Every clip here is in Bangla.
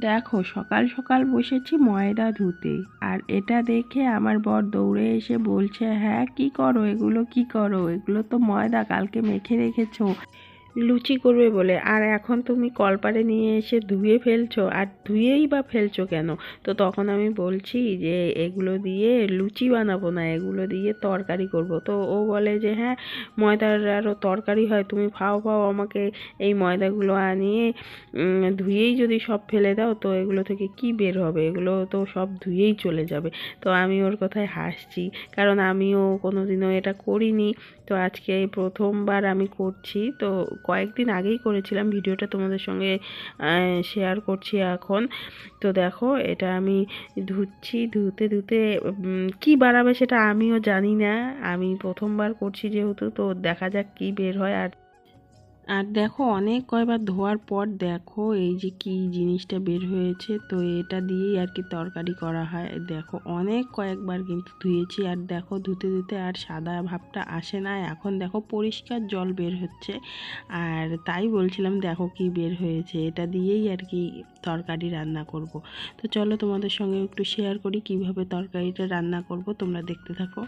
দেখো, সকাল সকাল বসেছি ময়দা ধুতে। আর এটা দেখে আমার বর দৌড়ে এসে বলছে হ্যাঁ কি করো? এগুলো কি করো? এগুলো তো ময়দা, কালকে মেখে রেখেছো। লুচি করবে বলে। আর এখন তুমি কলপারে নিয়ে এসে ধুয়ে ফেলছো। আর ধুয়েই বা ফেলছো কেন? তো তখন আমি বলছি যে, এগুলো দিয়ে লুচি বানাবো না, এগুলো দিয়ে তরকারি করব। তো ও বলে যে হ্যাঁ ময়দার আরও তরকারি হয়, তুমি ফাও ফাও আমাকে এই ময়দাগুলো আনিয়ে ধুয়েই যদি সব ফেলে দাও, তো এগুলো থেকে কি বের হবে? এগুলো তো সব ধুয়েই চলে যাবে। তো আমি ওর কথায় হাসছি। কারণ আমিও কোনোদিনও এটা করিনি। তো আজকে এই প্রথমবার আমি করছি। তো কয়েকদিন আগেই করেছিলাম ভিডিওটা তোমাদের সঙ্গে শেয়ার করছি এখন। তো দেখো, এটা আমি ধুচ্ছি, ধুতে ধুতে কি বাড়াবে সেটা আমিও জানি না। আমি প্রথমবার করছি যেহেতু, তো দেখা যাক কি বের হয়। আর আর দেখো, অনেক কয়বার ধোয়ার পর দেখো এই যে কি জিনিসটা বের হয়েছে, তো এটা দিয়েই আর কি তরকারি করা হয়। দেখো, অনেক কয়েকবার কিন্তু ধুয়েছি আর দেখো, ধুতে ধুতে আর সাদা ভাবটা আসে না। এখন দেখো পরিষ্কার জল বের হচ্ছে আর তাই বলছিলাম দেখো কি বের হয়েছে। এটা দিয়েই আর কি তরকারি রান্না করব। তো চলো তোমাদের সঙ্গে একটু শেয়ার করি কীভাবে তরকারিটা রান্না করব, তোমরা দেখতে থাকো।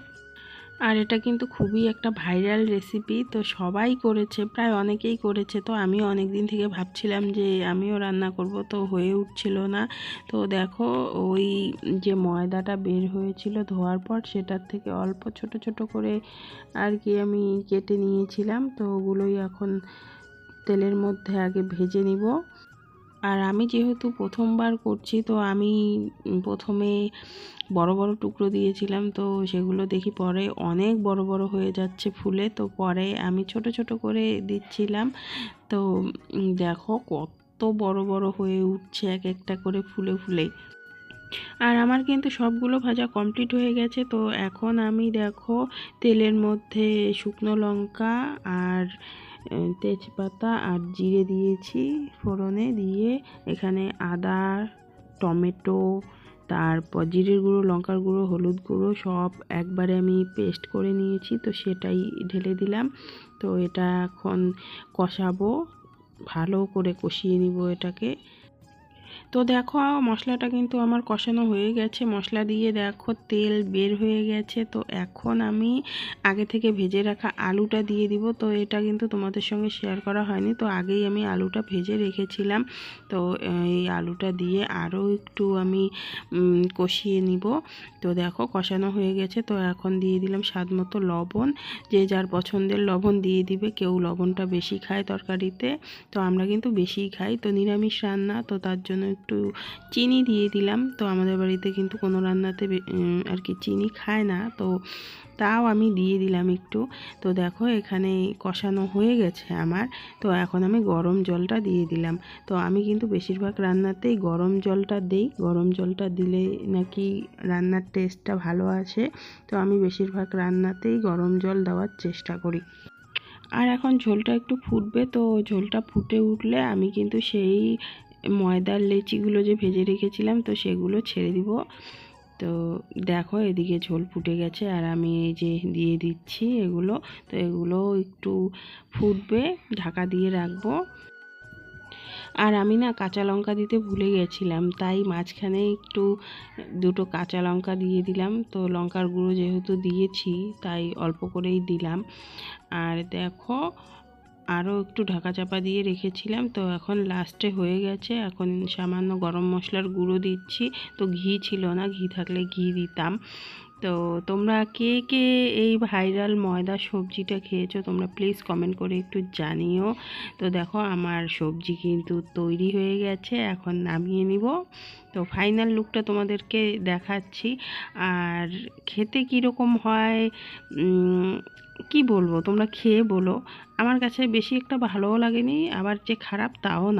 আর এটা কিন্তু খুবই একটা ভাইরাল রেসিপি তো সবাই করেছে, প্রায় অনেকেই করেছে। তো আমিও অনেক দিন থেকে ভাবছিলাম যে আমিও রান্না করব, তো হয়ে উঠছিল না। তো দেখো, ওই যে ময়দাটা বের হয়েছিল ধোয়ার পর, সেটার থেকে অল্প ছোট ছোট করে আর কি আমি কেটে নিয়েছিলাম। তো ওগুলোই এখন তেলের মধ্যে আগে ভেজে নিব। আর আমি যেহেতু প্রথমবার করছি, তো আমি প্রথমে বড় বড় টুকরো দিয়েছিলাম, তো সেগুলো দেখি পরে অনেক বড় বড় হয়ে যাচ্ছে ফুলে, তো পরে আমি ছোট ছোট করে দিচ্ছিলাম। তো দেখো কত বড় বড় হয়ে উঠছে এক একটা করে ফুলে ফুলে। আর আমার কিন্তু সবগুলো ভাজা কমপ্লিট হয়ে গেছে, তো এখন আমি দেখো তেলের মধ্যে শুকনো লঙ্কা আর তেজপাতা আর জিরে দিয়েছি ফোড়নে দিয়ে। এখানে আদা, টমেটো, তারপর জিরের গুঁড়ো, লঙ্কার গুঁড়ো, হলুদ গুঁড়ো সব একবারে আমি পেস্ট করে নিয়েছি, তো সেটাই ঢেলে দিলাম। তো এটা এখন কষাবো, ভালো করে কষিয়ে নিব এটাকে। তো দেখো, মশলাটা কিন্তু আমার কষানো হয়ে গেছে। মশলা দিয়ে দেখো, তেল বের হয়ে গেছে। তো এখন আমি আগে থেকে ভেজে রাখা আলুটা দিয়ে দিব। তো এটা কিন্তু তোমাদের সঙ্গে শেয়ার করা হয়নি। তো আগেই আমি আলুটা ভেজে রেখেছিলাম। তো এই আলুটা দিয়ে আরও একটু আমি কষিয়ে নিব। তো দেখো, কষানো হয়ে গেছে। তো এখন দিয়ে দিলাম স্বাদ মতো লবণ। যে যার পছন্দের লবণ দিয়ে দিবে। কেউ লবণটা বেশি খায় তরকারিতে। তো আমরা কিন্তু বেশিই খাই। তো নিরামিষ রান্না। তো তার জন্য একটু চিনি দিয়ে দিলাম। তো আমাদের বাড়িতে কিন্তু কোনো রান্নাতে আর কি চিনি খায় না। তো তাও আমি দিয়ে দিলাম একটু। তো দেখো এখানে কষানো হয়ে গেছে আমার। তো এখন আমি গরম জলটা দিয়ে দিলাম। তো আমি কিন্তু বেশিরভাগ রান্নাতেই গরম জলটা দেই। গরম জলটা দিলে নাকি রান্নার টেস্টটা ভালো আসে। তো আমি বেশিরভাগ রান্নাতেই গরম জল দেওয়ার চেষ্টা করি। আর এখন ঝোলটা একটু ফুটবে। তো ঝোলটা ফুটে উঠলে আমি কিন্তু সেই ময়দার লেচিগুলো যে ভেজে রেখেছিলাম, তো সেগুলো ছেড়ে দিব। তো দেখো, এদিকে ঝোল ফুটে গেছে আর আমি এই যে দিয়ে দিচ্ছি এগুলো। তো এগুলো একটু ফুটবে, ঢাকা দিয়ে রাখব। আর আমি না কাঁচা লঙ্কা দিতে ভুলে গেছিলাম, তাই মাঝখানে একটু দুটো কাঁচা লঙ্কা দিয়ে দিলাম। তো লঙ্কার গুঁড়ো যেহেতু দিয়েছি, তাই অল্প করেই দিলাম। আর দেখো আরও একটু ঢাকা চাপা দিয়ে রেখেছিলাম। তো এখন লাস্টে হয়ে গেছে। এখন সামান্য গরম মশলার গুঁড়ো দিচ্ছি। তো ঘি ছিল না, ঘি থাকলে ঘি দিতাম। তো তোমরা কে কে এই ভাইরাল ময়দা সবজিটা খেয়েছো তোমরা প্লিজ কমেন্ট করে একটু জানিও। তো দেখো আমার সবজি কিন্তু তৈরি হয়ে গেছে, এখন নামিয়ে নিব। তো ফাইনাল লুকটা তোমাদেরকে দেখাচ্ছি। আর খেতে কীরকম হয় কি বলব তোমরা খেয়ে বলো। আমার কাছে বেশি একটা ভালোও লাগেনি, আবার যে খারাপ তাও না।